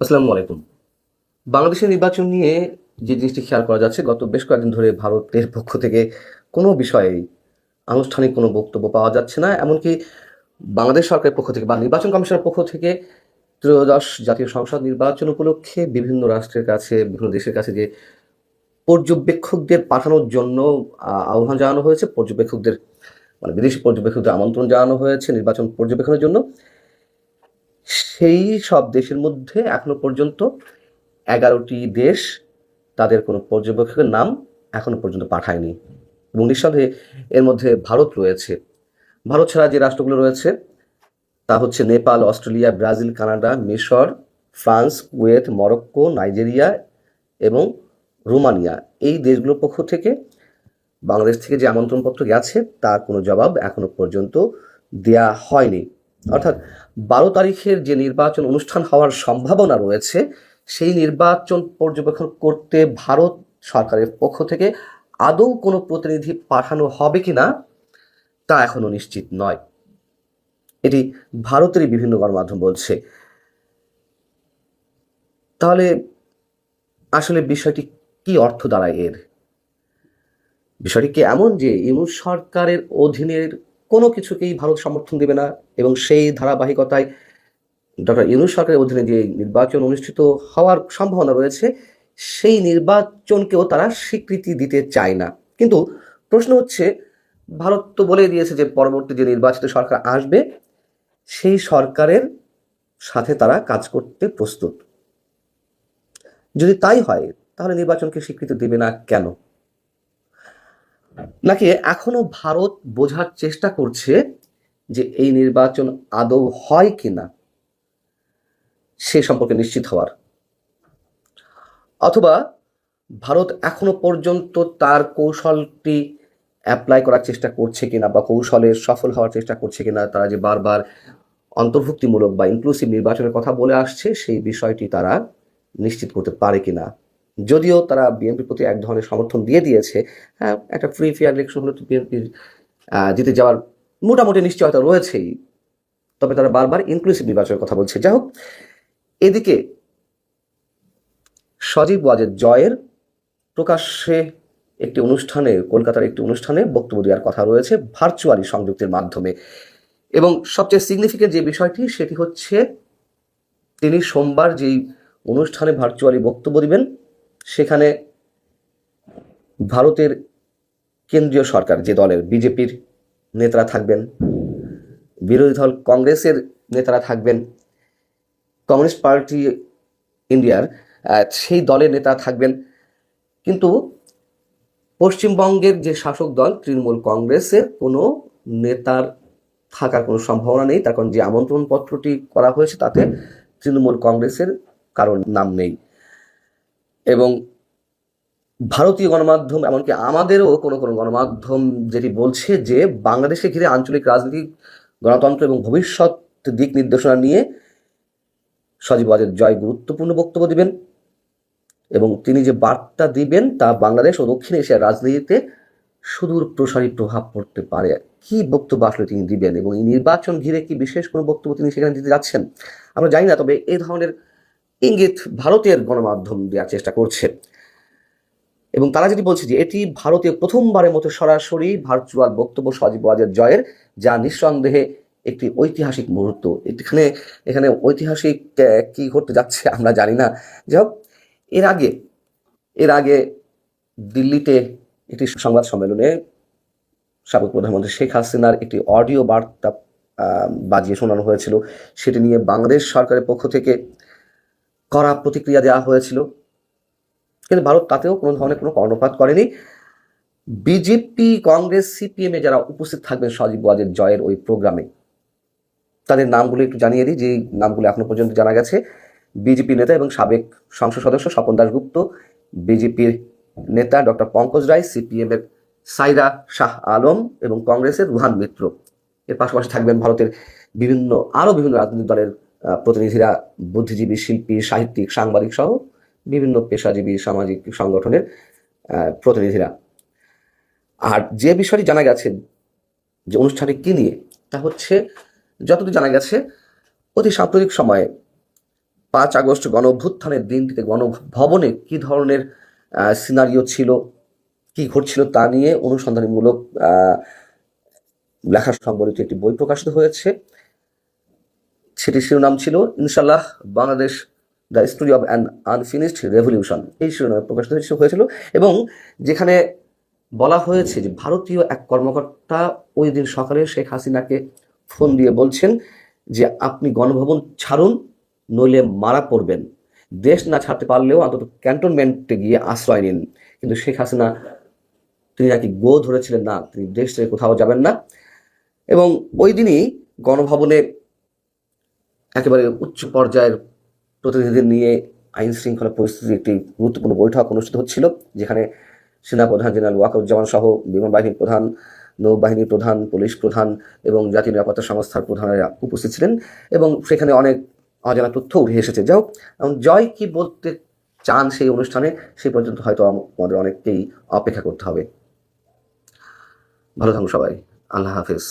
আসসালামু আলাইকুম। বাংলাদেশের নির্বাচন নিয়ে যে জিনিসটি খেয়াল করা যাচ্ছে, গত বেশ কয়েকদিন ধরে ভারতের পক্ষ থেকে কোনো বিষয়ে আনুষ্ঠানিক কোনো বক্তব্য পাওয়া যাচ্ছে না। এমনকি বাংলাদেশ সরকারের পক্ষ থেকে বা নির্বাচন কমিশনের পক্ষ থেকে ত্রয়োদশ জাতীয় সংসদ নির্বাচন উপলক্ষে বিভিন্ন রাষ্ট্রের কাছে, বিভিন্ন দেশের কাছে যে পর্যবেক্ষকদের পাঠানোর জন্য আহ্বান জানানো হয়েছে, পর্যবেক্ষকদের মানে বিদেশি পর্যবেক্ষকদের আমন্ত্রণ জানানো হয়েছে, নির্বাচন পর্যবেক্ষণের জন্য। সেই সব দেশের মধ্যে এখনও পর্যন্ত এগারোটি দেশ তাদের কোনো পর্যবেক্ষকের নাম এখনও পর্যন্ত পাঠায়নি এবং নিঃসন্দেহে এর মধ্যে ভারত রয়েছে। ভারত ছাড়া যে রাষ্ট্রগুলো রয়েছে, তা হচ্ছে নেপাল, অস্ট্রেলিয়া, ব্রাজিল, কানাডা, মিশর, ফ্রান্স, কুয়েত, মরক্কো, নাইজেরিয়া এবং রোমানিয়া। এই দেশগুলোর পক্ষ থেকে বাংলাদেশ থেকে যে আমন্ত্রণপত্র গেছে, তার কোনো জবাব এখনও পর্যন্ত দেয়া হয়নি। অর্থাৎ বারো তারিখের যে নির্বাচন অনুষ্ঠান হওয়ার সম্ভাবনা রয়েছে, সেই নির্বাচন পর্যবেক্ষণ করতে ভারত সরকারের পক্ষ থেকে আদৌ কোনো প্রতিনিধি পাঠানো হবে কি না তা এখনও নিশ্চিত নয়। এটি ভারতেরই বিভিন্ন গণমাধ্যম বলছে। তাহলে আসলে বিষয়টি কি অর্থ দাঁড়ায় এর? বিষয়টি কি এমন যে ইউনুস সরকারের অধীনের কোনো কিছুকেই ভারত সমর্থন দেবে না এবং সেই ধারাবাহিকতায় ডক্টর ইউনুস সরকারের অধীনে যে নির্বাচন অনুষ্ঠিত হওয়ার সম্ভাবনা রয়েছে, সেই নির্বাচনকেও তারা স্বীকৃতি দিতে চায় না। কিন্তু প্রশ্ন হচ্ছে, ভারত তো বলে দিয়েছে যে পরবর্তী যে নির্বাচিত সরকার আসবে, সেই সরকারের সাথে তারা কাজ করতে প্রস্তুত। যদি তাই হয়, তাহলে নির্বাচনকে স্বীকৃতি দেবে না কেন? নাকি এখনও ভারত বোঝার চেষ্টা করছে যে এই নির্বাচন আদৌ হয় কিনা? সে সম্পর্কে নিশ্চিত হওয়ার। অথবা ভারত এখনও পর্যন্ত তার কৌশলটি অ্যাপ্লাই করার চেষ্টা করছে কিনা বা কৌশলে সফল হওয়ার চেষ্টা করছে কিনা, তারা যে বারবার অন্তর্ভুক্তিমূলক বা ইনক্লুসিভ নির্বাচনের কথা বলে আসছে, সেই বিষয়টি তারা নিশ্চিত করতে পারে কিনা? যদিও তারা বিএনপির প্রতি এক ধরনের সমর্থন দিয়ে দিয়েছে হ্যাঁ একটা ফ্রি ফেয়ার ইলেকশন হলে তো বিএনপির জিতে যাওয়ার মোটামুটি নিশ্চয়তা রয়েছেই। তবে তারা বারবার ইনক্লুসিভ নির্বাচনের কথা বলছে। যাই হোক, এদিকে সজীব ওয়াজেদ জয়ের প্রকাশ্যে একটি অনুষ্ঠানে, কলকাতার একটি অনুষ্ঠানে বক্তব্য দেওয়ার কথা রয়েছে ভার্চুয়ালি সংযুক্তির মাধ্যমে। এবং সবচেয়ে সিগনিফিকেন্ট যে বিষয়টি, সেটি হচ্ছে তিনি সোমবার যেই অনুষ্ঠানে ভার্চুয়ালি বক্তব্য দিবেন সেখানে ভারতের কেন্দ্রীয় সরকার, যে দলের বিজেপির নেতারা থাকবেন, বিরোধী দল কংগ্রেসের নেতারা থাকবেন, কমিউনিস্ট পার্টি ইন্ডিয়ার সেই দলের নেতা থাকবেন। কিন্তু পশ্চিমবঙ্গের যে শাসক দল, তৃণমূল কংগ্রেসের কোনো নেতার থাকার কোনো সম্ভাবনা নেই। তার কারণ যে আমন্ত্রণ পত্রটি করা হয়েছে, তাতে তৃণমূল কংগ্রেসের কারণ নাম নেই। এবং ভারতীয় গণমাধ্যম, এমনকি আমাদেরও কোনো কোনো গণমাধ্যম যেটি বলছে যে বাংলাদেশকে ঘিরে আঞ্চলিক রাজনীতি, গণতন্ত্র এবং ভবিষ্যৎ দিক নির্দেশনা নিয়ে সজীব ওয়াজেদ জয় গুরুত্বপূর্ণ বক্তব্য দিবেন এবং তিনি যে বার্তা দিবেন তা বাংলাদেশ ও দক্ষিণ এশিয়ার রাজনীতিতে সুদূর প্রসারী প্রভাব পড়তে পারে। কি বক্তব্য আসলে তিনি দিবেন এবং এই নির্বাচন ঘিরে কি বিশেষ কোনো বক্তব্য তিনি সেখানে দিতে যাচ্ছেন? আমরা জানি না, তবে এই ধরনের ইঙ্গিত ভারতের গণমাধ্যম দেওয়ার চেষ্টা করছে। এবং তারা যেটি বলছে যে এটি ভারতীয় প্রথমবারের মতো সরাসরি ভার্চুয়াল বক্তব্য সজীব ওয়াজেদ জয়ের, যা নিঃসন্দেহে একটি ঐতিহাসিক মুহূর্ত। এখানে এখানে ঐতিহাসিক কি ঘটতে যাচ্ছে আমরা জানি না। যাই হোক, এর আগে এর আগে দিল্লিতে একটি সংবাদ সম্মেলনে সাবেক প্রধানমন্ত্রী শেখ হাসিনার একটি অডিও বার্তা বাজিয়ে শোনানো হয়েছিল। সেটি নিয়ে বাংলাদেশ সরকারের পক্ষ থেকে কড়া প্রতিক্রিয়া দেওয়া হয়েছিল। কিন্তু ভারত তাতেও কোনো ধরনের কোনো কর্ণপাত করেনি। বিজেপি, কংগ্রেস, সিপিএম এ যারা উপস্থিত থাকবেন সজীব ওয়াজের জয়ের ওই প্রোগ্রামে, তাদের নামগুলো একটু জানিয়ে দিই যে নামগুলো এখনও পর্যন্ত জানা গেছে। বিজেপি নেতা এবং সাবেক সংসদ সদস্য স্বপন দাশগুপ্ত বিজেপির নেতা ডক্টর পঙ্কজ রায়, সিপিএম এর সাইরা শাহ আলম এবং কংগ্রেসের রুহান মিত্র। এর পাশাপাশি থাকবেন ভারতের বিভিন্ন, আরও বিভিন্ন রাজনৈতিক দলের প্রতিনিধিরা বুদ্ধিজীবী, শিল্পী, সাহিত্যিক, সাংবাদিক সহ বিভিন্ন পেশাজীবী, সামাজিক সংগঠনের প্রতিনিধিরা। আর যে বিষয়টি জানা গেছে, যে অনুষ্ঠানে কি নিয়ে, তা হচ্ছে যতদূর জানা গেছে, অতি সাম্প্রতিক সময়ে পাঁচ আগস্ট গণ অভ্যুত্থানের দিনটিতে গণভবনে কী ধরনের সিনারিও ছিল, কি ঘটছিল তা নিয়ে অনুসন্ধানমূলক লেখা সংবলিত একটি বই প্রকাশিত হয়েছে। সেটির শিরোনাম ছিল ইনশাল্লাহ Bangladesh, the story of an unfinished revolution. এই শিরোনামে প্রকাশিত হয়েছে- হয়েছিল এবং যেখানে বলা হয়েছে যে ভারতীয় এক কর্মকর্তা ওই দিন সকালে শেখ হাসিনাকে ফোন দিয়ে বলছেন যে, আপনি গণভবন ছাড়ুন, নইলে মারা পড়বেন। দেশ না ছাড়তে পারলেও অন্তত ক্যান্টনমেন্টে গিয়ে আশ্রয় নিন। কিন্তু শেখ হাসিনা, তিনি নাকি গো ধরেছিলেন, না, তিনি দেশ থেকে কোথাও যাবেন না। এবং ওই দিনই গণভবনে একেবারে উচ্চ পর্যায়ের প্রতিনিধিদের নিয়ে আইন শৃঙ্খলা পরিস্থিতির একটি গুরুত্বপূর্ণ বৈঠক অনুষ্ঠিত হচ্ছিল, যেখানে সেনাপ্রধান জেনারেল ওয়াকারুজ্জামান সহ বিমান বাহিনীর প্রধান নৌবাহিনীর প্রধান, পুলিশ প্রধান এবং জাতীয় নিরাপত্তা সংস্থার প্রধানেরা উপস্থিত ছিলেন এবং সেখানে অনেক অজানা তথ্য উঠে এসেছে। যাই হোক এবং জয় কি বলতে চান সেই অনুষ্ঠানে সেই পর্যন্ত হয়তো আমাদের অনেককেই অপেক্ষা করতে হবে। ভালো থাকুন সবাই। আল্লাহ হাফিজ।